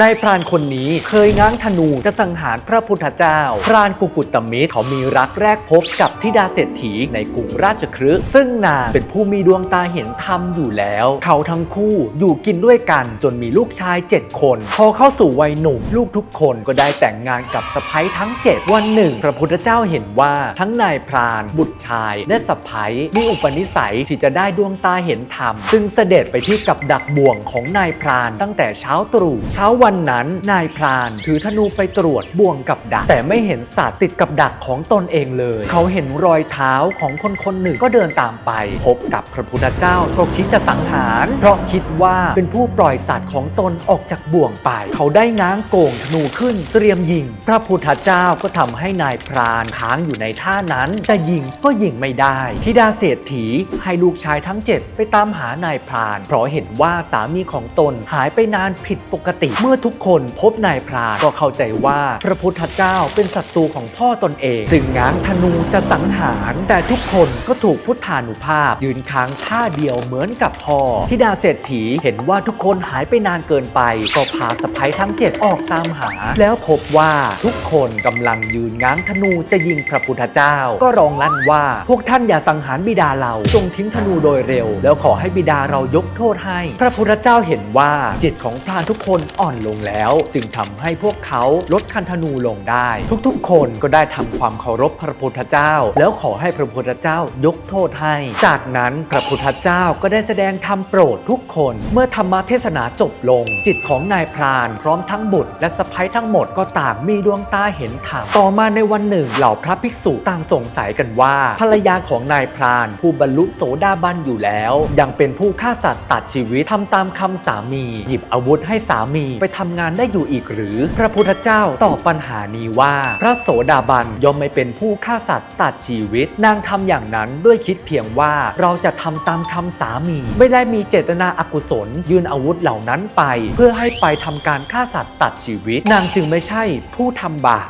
นายพรานคนนี้เคยง้างธนูจะสังหารพระพุทธเจ้า พรานกุกุตมิตรเขามีรักแรกพบกับธิดาเศรษฐีในกรุงราชคฤห์ซึ่งนางเป็นผู้มีดวงตาเห็นธรรมอยู่แล้ว เขาทั้งคู่อยู่กินด้วยกันจนมีลูกชาย 7 คน พอเข้าสู่วัยหนุ่มลูกทุกคนก็ได้แต่งงานกับสะพ้ยทั้ง 7 วันหนึ่ง พระพุทธเจ้าเห็นว่าทั้งนายพราน บุตรชาย และสะพ้ยมีอุปนิสัยที่จะได้ดวงตาเห็นธรรมจึงเสด็จไปที่กับดักบ่วงของนายพรานตั้งแต่เช้าตรู่เช้าวันนั้นนายพราน ถือธนูไปตรวจบ่วงกับดัก แต่ไม่เห็นสัตว์ติดกับดักของตนเองเลย เขาเห็นรอยเท้าของคนคนหนึ่งก็เดินตามไป พบกับพระพุทธเจ้าก็คิดจะสังหาร เพราะคิดว่าเป็นผู้ปล่อยสัตว์ของตนออกจากบ่วงไป เขาได้ง้างโก่งธนูขึ้นเตรียมยิง พระพุทธเจ้าก็ทำให้นายพรานค้างอยู่ในท่านั้นจะยิงก็ยิงไม่ได้ธิดาเศรษฐีให้ลูกชายทั้งเจ็ดไปตามหานายพราน เพราะเห็นว่าสามีของตนหายไปนานผิดปกติเมื่อ่อทุกคนพบนายพรานก็เข้าใจว่าพระพุทธเจ้าเป็นศัตรูของพ่อตนเองจึงง้างธนูจะสังหาร แต่ทุกคนก็ถูกพุทธานุภาพ ยืนค้างท่าเดียวเหมือนกับพ่อธิดาเศรษฐีเห็นว่าทุกคนหายไปนานเกินไป ก็พาสะพ้ยทั้งเจ็ดออกตามหา แล้วพบว่าทุกคนกำลังยืนง้างธนูจะยิงพระพุทธเจ้า ก็ร้องลั่นว่าพวกท่านอย่าสังหารบิดาเราจงทิ้งธนูโดยเร็ว แล้วขอให้บิดาเรายกโทษให้ พระพุทธเจ้าเห็นว่าจิตของพรานทุกคนอ่อนลงแล้ว จึงทำให้พวกเขาลดคันธนูลงได้ ทุกๆ คนก็ได้ทำความเคารพพระพุทธเจ้า แล้วขอให้พระพุทธเจ้ายกโทษให้ จากนั้นพระพุทธเจ้าก็ได้แสดงธรรมโปรดทุกคน เมื่อธรรมเทศนาจบลง จิตของนายพราน พร้อมทั้งบุตร และสะพ้ยทั้งหมดก็ต่างมีดวงตาเห็นธรรมต่อมาในวันหนึ่งเหล่าพระภิกษุต่างสงสัยกันว่า ภรรยาของนายพราน ผู้บรรลุโสดาบันอยู่แล้ว ยังเป็นผู้ฆ่าสัตว์ตัดชีวิตทำตามคำสามี หยิบอาวุธให้สามีไปทำงานได้อยู่อีกหรือ พระพุทธเจ้าตอบปัญหานี้ว่า พระโสดาบันย่อมไม่เป็นผู้ฆ่าสัตว์ตัดชีวิต นางทำอย่างนั้นด้วยคิดเพียงว่าเราจะทำตามคำสามี ไม่ได้มีเจตนาอกุศล ยืนอาวุธเหล่านั้นไป เพื่อให้ไปทำการฆ่าสัตว์ตัดชีวิต นางจึงไม่ใช่ผู้ทำบาป